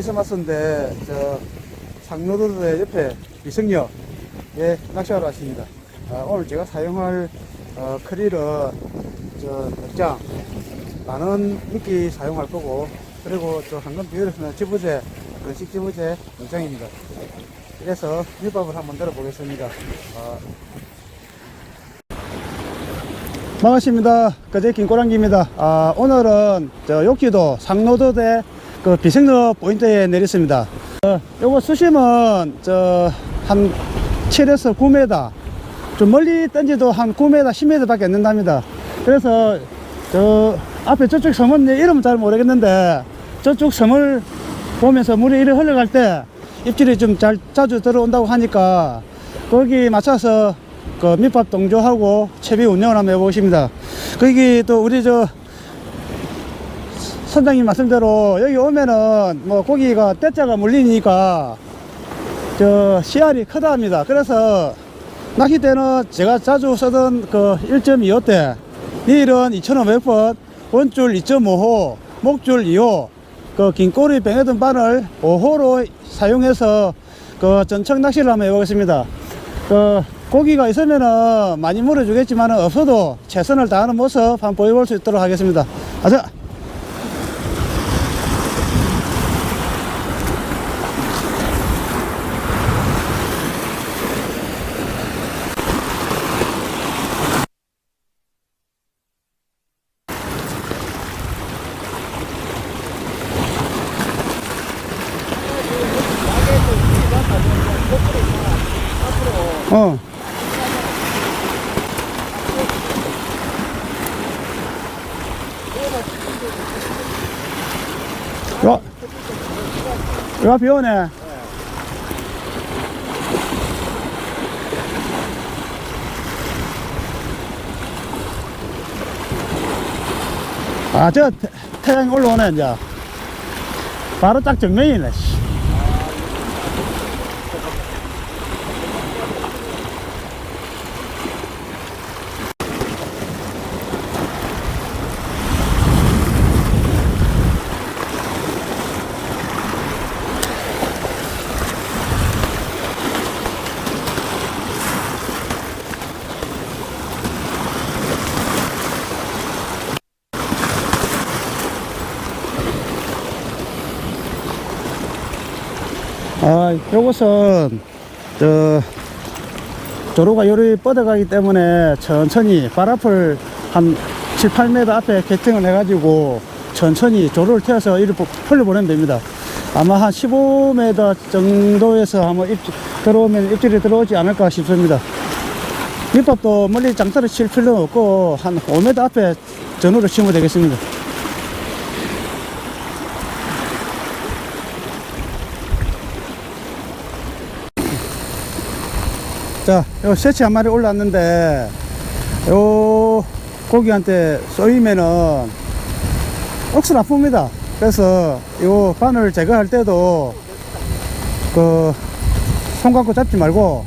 크리스마스인데 저 상로도의 옆에 미성역에 낚시하러 왔습니다. 아, 오늘 제가 사용할 어, 크릴은 저 맥장 만원 미끼 사용할 거고 그리고 저 황금 비율에서는 지부제 건식 지부제 맥장입니다. 그래서 밑밥을 한번 들어보겠습니다. 아, 반갑습니다. 그제 김꼬랑기입니다. 아, 오늘은 저 욕기도 상로도대 그 비생로 포인트에 내렸습니다. 어, 요거 수심은 저 한 7에서 9m. 좀 멀리 던지도 한 9m, 10m 밖에 안 된답니다. 그래서 저 앞에 저쪽 섬은 내 이름은 잘 모르겠는데 저쪽 섬을 보면서 물이 이리 흘러갈 때 입질이 좀 잘 자주 들어온다고 하니까 거기 맞춰서 그 밑밥 동조하고 채비 운영을 한번 해보겠습니다. 거기 또 우리 저 선장님 말씀대로 여기 오면은 뭐 고기가 떼자가 물리니까 저 씨알이 크다 합니다. 그래서 낚싯대는 제가 자주 쓰던 그 1.25대 릴은 2,500번 원줄 2.5호 목줄 2호 그 긴 꼬리 뱅에든 바늘 5호로 사용해서 그 전청 낚시를 한번 해보겠습니다. 그 고기가 있으면은 많이 물어주겠지만 없어도 최선을 다하는 모습 한번 보여볼 수 있도록 하겠습니다. 가자. 어. 요, 요 앞에 오네. 아, 저 태- 태양이 올라오네, 이제. 바로 딱 정면이네, 아, 요것은, 저, 도로가 요리 뻗어가기 때문에 천천히 발 앞을 한 7, 8m 앞에 개팅을 해가지고 천천히 조로를 태워서 이를 흘려보내면 됩니다. 아마 한 15m 정도에서 한번 입질, 들어오면 입질이 들어오지 않을까 싶습니다. 밑밥도 멀리 장타를 칠 필요는 없고 한 5m 앞에 전후로 치면 되겠습니다. 자, 요 새치 한 마리 올랐는데, 요 고기한테 쏘이면은 억수 나쁩니다. 그래서 요 바늘 제거할 때도 그손 감고 잡지 말고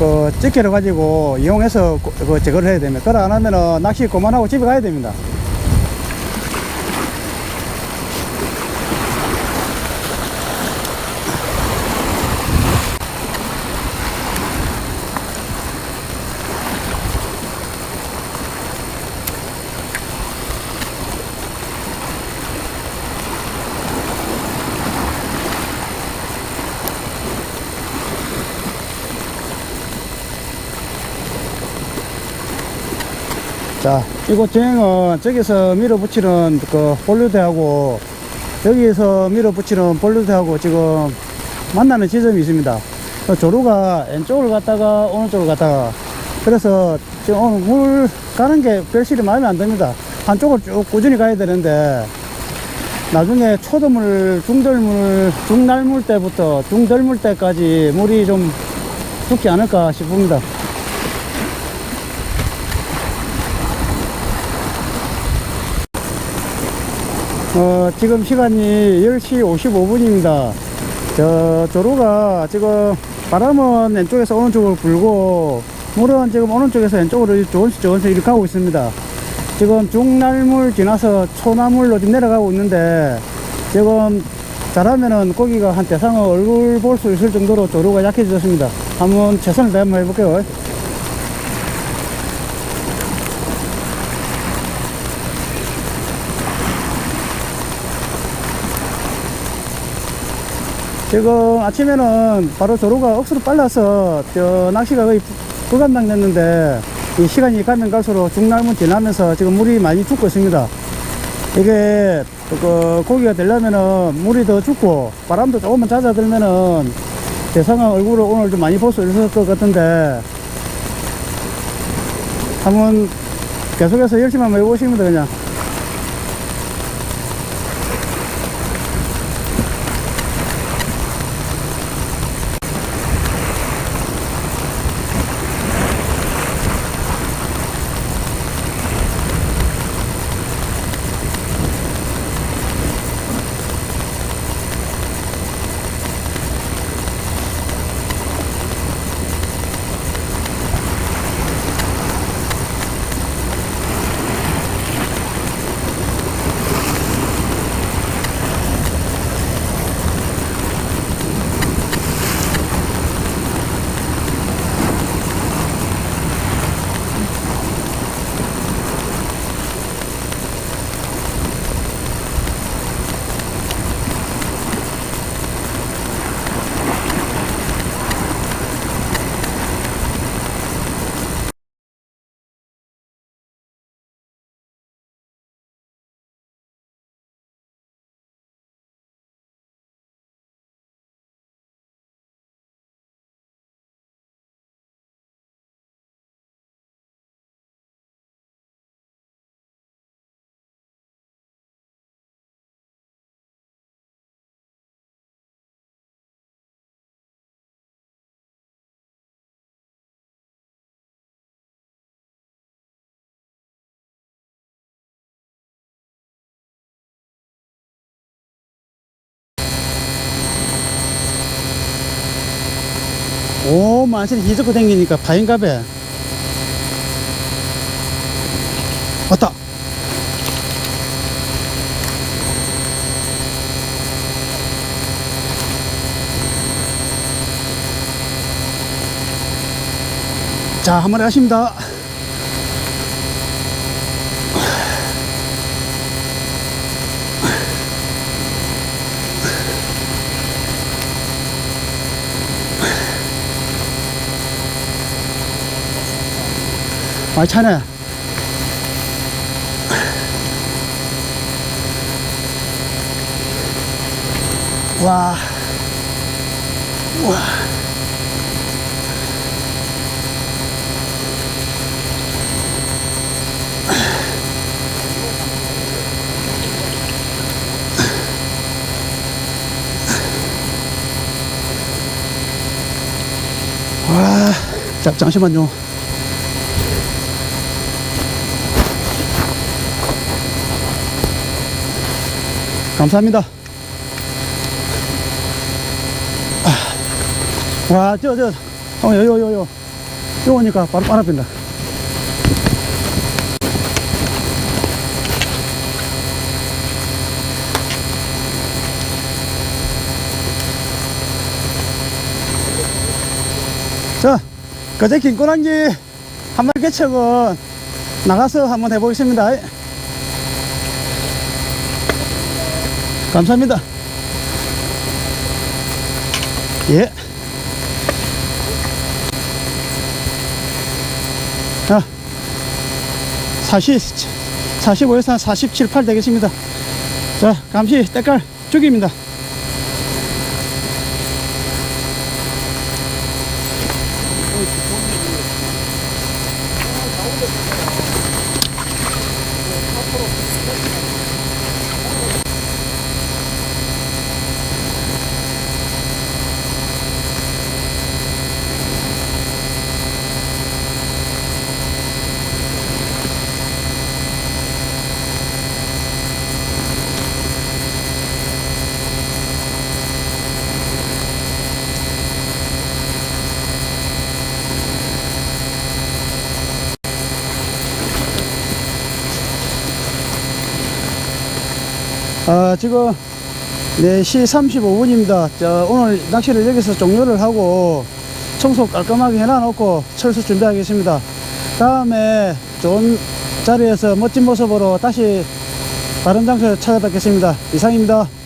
그 집게를 가지고 이용해서 고- 그 제거를 해야 됩니다. 그래 안 하면은 낚시 그만하고 집에 가야 됩니다. 자, 이곳 주행은 저기서 밀어붙이는 그 볼루대하고 여기에서 밀어붙이는 볼루대하고 지금 만나는 지점이 있습니다. 그 조루가 왼쪽을 갔다가 오른쪽을 갔다가 그래서 지금 오늘 물 가는 게 별실이 마음에 안 듭니다. 한쪽을 쭉 꾸준히 가야 되는데 나중에 초도물, 중덜물, 중날물 때부터 중덜물 때까지 물이 좀 죽지 않을까 싶습니다. 어, 지금 시간이 10시 55분입니다. 저, 조루가 지금 바람은 왼쪽에서 오른쪽으로 불고, 물은 지금 오른쪽에서 왼쪽으로 조금씩 조금씩 이렇게 가고 있습니다. 지금 중날물 지나서 초나물로 지금 내려가고 있는데, 지금 잘하면은 고기가 한 대상어 얼굴 볼 수 있을 정도로 조류가 약해졌습니다. 한번 최선을 다해 한번 해볼게요. 지금 아침에는 바로 조류가 억수로 빨라서 저 낚시가 거의 불- 불감당됐는데 이 시간이 가면 갈수록 중날문 지나면서 지금 물이 많이 죽고 있습니다. 이게 그 고기가 되려면은 물이 더 죽고 바람도 조금만 잦아들면은 대상어 얼굴을 오늘 좀 많이 볼 수 있을 것 같은데 한번 계속해서 열심히 한번 해보십니다 그냥 오 만신이 기적고 댕기니까 파인가베 왔다. 자 한 마리 하십니다 차네 와. 와. 와. 자, 잠시만요. 감사합니다. 아, 와, 저, 저, 어, 요, 요, 요, 요. 요 오니까 바로 빨아빈다. 자, 그제 긴꼬랑지 한 마리 개척은 나가서 한번 해보겠습니다. 감사합니다. 예. 자, 40, 45에서 한 47, 8 되겠습니다. 자, 감시 때깔 죽입니다. 아, 지금 4시 35분입니다. 저 오늘 낚시를 여기서 종료를 하고 청소 깔끔하게 해놔놓고 철수 준비하겠습니다. 다음에 좋은 자리에서 멋진 모습으로 다시 다른 장소에 찾아뵙겠습니다. 이상입니다.